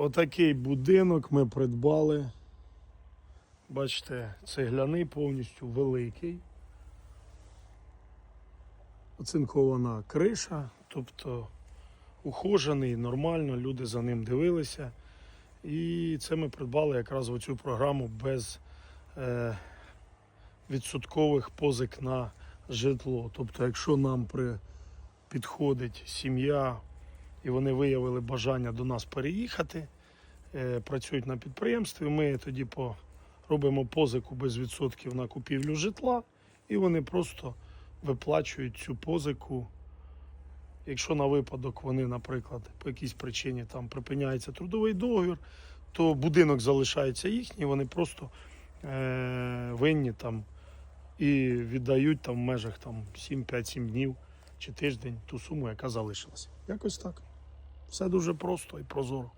Отакий будинок ми придбали. Бачите, цегляний повністю великий. Оцинкована криша, тобто ухожений, нормально, люди за ним дивилися. І це ми придбали якраз в цю програму без е, відсоткових позик на житло. Тобто, якщо нам при, підходить сім'я і вони виявили бажання до нас переїхати, е, працюють на підприємстві, ми тоді робимо позику без відсотків на купівлю житла, і вони просто виплачують цю позику. Якщо на випадок вони, наприклад, по якійсь причині там припиняється трудовий договір, то будинок залишається їхній, вони просто е, винні там і віддають там в межах там 7-5-7 днів чи тиждень ту суму, яка залишилася. Якось так. Все дуже просто і прозоро.